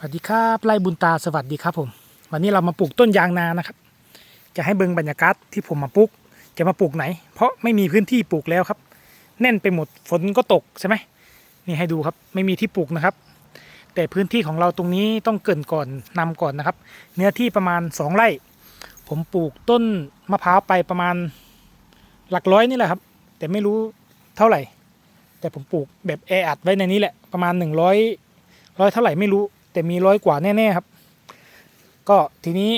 สวัสดีครับไล่บุญตาสวัสดีครับผม วันนี้เรามาปลูกต้นยางนานะครับ จะให้เบิงบรรยากาศที่ผมมาปลูก จะมาปลูกไหน เพราะไม่มีพื้นที่ปลูกแล้วครับ แน่นไปหมดฝนก็ตกใช่ไหมนี่ให้ดูครับไม่มีที่ปลูกนะครับ แต่พื้นที่ของเราตรงนี้ต้องเกินก่อนนำก่อนนะครับ เนื้อที่ประมาณสองไร่ ผมปลูกต้นมะพร้าวไปประมาณหลักร้อยนี่แหละครับ แต่ไม่รู้เท่าไหร่ แต่ผมปลูกแบบแออัดไว้ในนี้แหละประมาณหนึ่งร้อยร้อยเท่าไหร่ไม่รู้ แต่มีร้อยกว่าแน่ๆครับ ก็ทีนี้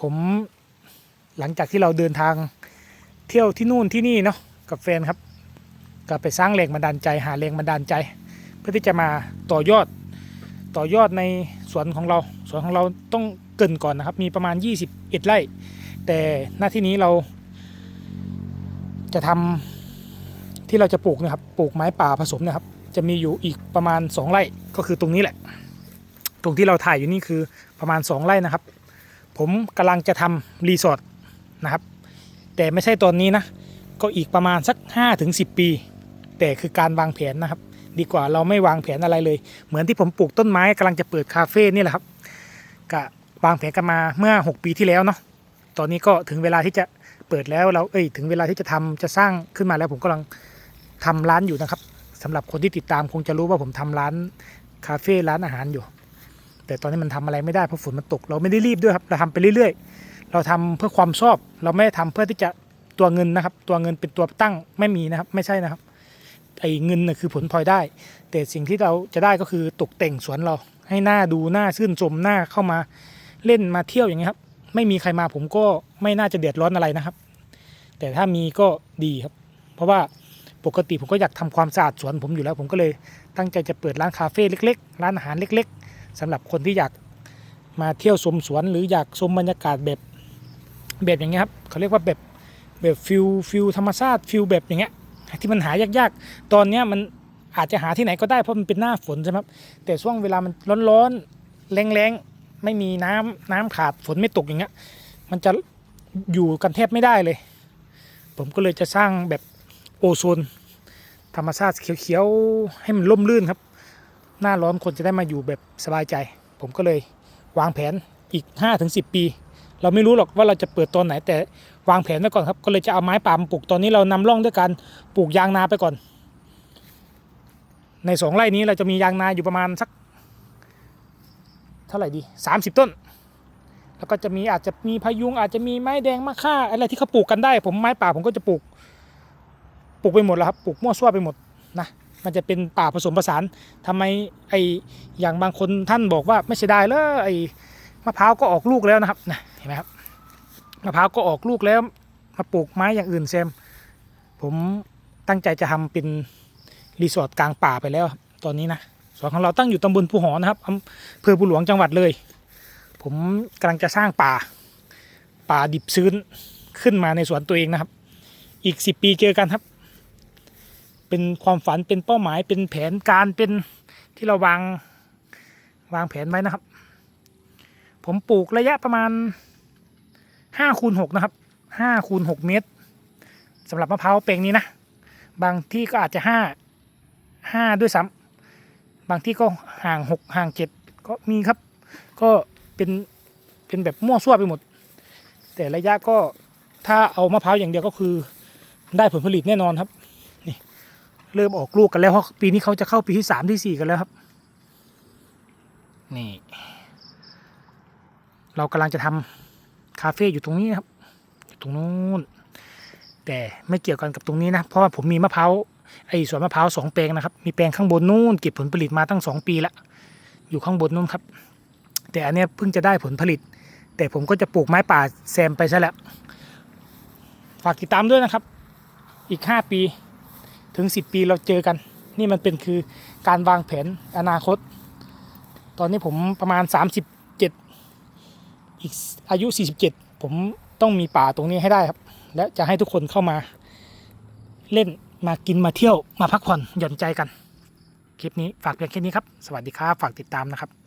ผมหลังจากที่เราเดินทางเที่ยวที่นู่นที่นี่เนาะกับแฟนครับก็ไปสร้างแรงบันดาลใจหาแรงบันดาลใจ เพื่อที่จะมาต่อยอดต่อยอดในสวนของเราสวนของเราต้องเกินก่อนนะครับ มีประมาณ 21 ไร่ แต่หน้าที่นี้เรา จะทำที่เราจะปลูกนะครับ ปลูกไม้ป่าผสมนะครับ จะมีอยู่อีกประมาณ 2 ไร่ก็คือตรงนี้แหละ ตรงที่เราถ่ายอยู่นี่คือประมาณ 2 ไร่นะครับ ผมกำลังจะทำรีสอร์ทนะครับ แต่ไม่ใช่ตอนนี้นะ ก็อีกประมาณสัก5ถึง10 ปี แต่คือการวางแผนนะครับ ดีกว่าเราไม่วางแผนอะไรเลย เหมือนที่ผมปลูกต้นไม้กำลังจะเปิดคาเฟ่นี่แหละครับกะวางแผนกันมาเมื่อ 6 ปีที่แล้วเนาะตอนนี้ก็ถึงเวลาที่จะเปิดแล้วเราเอ้ยถึงเวลาที่จะทำจะสร้างขึ้นมาแล้วผมกำลังทำร้านอยู่นะครับสำหรับคนที่ติดตามคงจะรู้ว่าผมทำร้านคาเฟ่ร้านอาหารอยู่ แต่ตอนนี้มันทำอะไรไม่ได้เพราะฝนมันตก เราไม่ได้รีบด้วยครับ เราทำไปเรื่อยๆ เราทำเพื่อความชอบ เราไม่ได้ทำเพื่อที่จะตัวเงินนะครับ ตัวเงินเป็นตัวตั้งไม่มีนะครับ ไม่ใช่นะครับ ไอ้เงินน่ะคือผลพลอยได้ แต่สิ่งที่เราจะได้ก็คือตกแต่งสวนเรา ให้หน้าดูหน้าชื่นชมหน้าเข้ามาเล่นมาเที่ยวอย่างเงี้ยครับ ไม่มีใครมาผมก็ไม่น่าจะเดือดร้อนอะไรนะครับ แต่ถ้ามีก็ดีครับ เพราะว่าปกติผมก็อยากทำความสะอาดสวนผมอยู่แล้ว ผมก็เลยตั้งใจจะเปิดร้านคาเฟ่เล็ก ๆ ร้านอาหารเล็ก ๆ สำหรับคนที่อยากมาเที่ยวชมสวนหรืออยากชมบรรยากาศแบบแบบอย่างเงี้ยครับเขาเรียกว่าแบบแบบฟิลฟิลธรรมชาติฟิลแบบอย่างเงี้ยที่มันหายากๆ ตอนเนี้ยมันอาจจะหาที่ไหนก็ได้เพราะมันเป็นหน้าฝนใช่ไหมครับแต่ช่วงเวลามันร้อนๆแรงๆไม่มีน้ำน้ำขาดฝนไม่ตกอย่างเงี้ยมันจะอยู่กันแทบไม่ได้เลย ผมก็เลยจะสร้างแบบโอโซนธรรมชาติเขียวๆให้มันร่มรื่นครับ หน้าร้อนคนจะได้มาอยู่แบบสบายใจ ผมก็เลยวางแผนอีก 5-10 ปี เราไม่รู้หรอกว่าเราจะเปิดตอนไหนแต่วางแผนไว้ก่อนครับก็เลยจะเอาไม้ป่ามาปลูกตอนนี้เรานำร่องด้วยการปลูกยางนาไปก่อน ในสองไร่นี้เราจะมียางนาอยู่ประมาณสัก เท่าไหร่ดี 30 ต้น แล้วก็จะมีอาจจะมีพายุงอาจจะมีไม้แดงมะค่าอะไรที่เขาปลูกกันได้ ผมไม้ป่าผมก็จะปลูกปลูกไปหมดแล้วครับปลูกมั่วซั่วไปหมดนะ มันจะเป็นป่าผสมผสานทำไมไออย่างบางคนท่านบอกว่าไม่เสียดายเลยไอมะพร้าวก็ออกลูกแล้วนะครับนะเห็นไหมครับมะพร้าวก็ออกลูกแล้วมาปลูกไม้อย่างอื่นแซมผมตั้งใจจะทำเป็นรีสอร์ทกลางป่าไปแล้วตอนนี้นะสวนของเราตั้งอยู่ตำบลภูหอนะครับอำเภอภูหลวงจังหวัดเลย ผมกำลังจะสร้างป่า ป่าดิบชื้นขึ้นมาในสวนตัวเองนะครับ อีกสิปีเจอกันครับ เป็นความฝันเป็นเป้าหมายเป็นแผนการเป็นที่เราวางวางแผนไว้นะครับ ผมปลูกระยะประมาณห้าคูณหกนะครับห้าคูณหกเมตรสำหรับมะพร้าวแปลงนี้นะ บางที่ก็อาจจะห้าห้าด้วยซ้ำบางที่ก็ห่างหกห่างเจ็ดก็มีครับ ก็เป็นเป็นแบบมั่วซั่วไปหมด แต่ระยะก็ถ้าเอามะพร้าวอย่างเดียวก็คือได้ผลผลิตแน่นอนครับ เริ่มออกลูกกันแล้วเพราะปีนี้เขาจะเข้าปีที่สามที่สี่กันแล้วครับ นี่ เรากำลังจะทำคาเฟ่อยู่ตรงนี้นะครับอยู่ตรงนู้นแต่ไม่เกี่ยวกันกับตรงนี้นะ เพราะว่าผมมีมะพร้าวไอ้สวนมะพร้าวสองแปลงนะครับ มีแปลงข้างบนนู้นเก็บผลผลิตมาตั้งสองปีละอยู่ข้างบนนู้นครับ แต่อันเนี้ยเพิ่งจะได้ผลผลิต แต่ผมก็จะปลูกไม้ป่าแซมไปซะแล้ว ฝากติดตามด้วยนะครับ อีกห้าปี ถึง 10 ปีเราเจอกัน นี่มันเป็นคือการวางแผนอนาคต ตอนนี้ผมประมาณ 37 อีกอายุ 47 ผมต้องมีป่าตรงนี้ให้ได้ครับ และจะให้ทุกคนเข้ามาเล่นมากินมาเที่ยวมาพักผ่อนหย่อนใจกัน คลิปนี้ฝากเพียงแค่นี้ครับ สวัสดีครับ ฝากติดตามนะครับ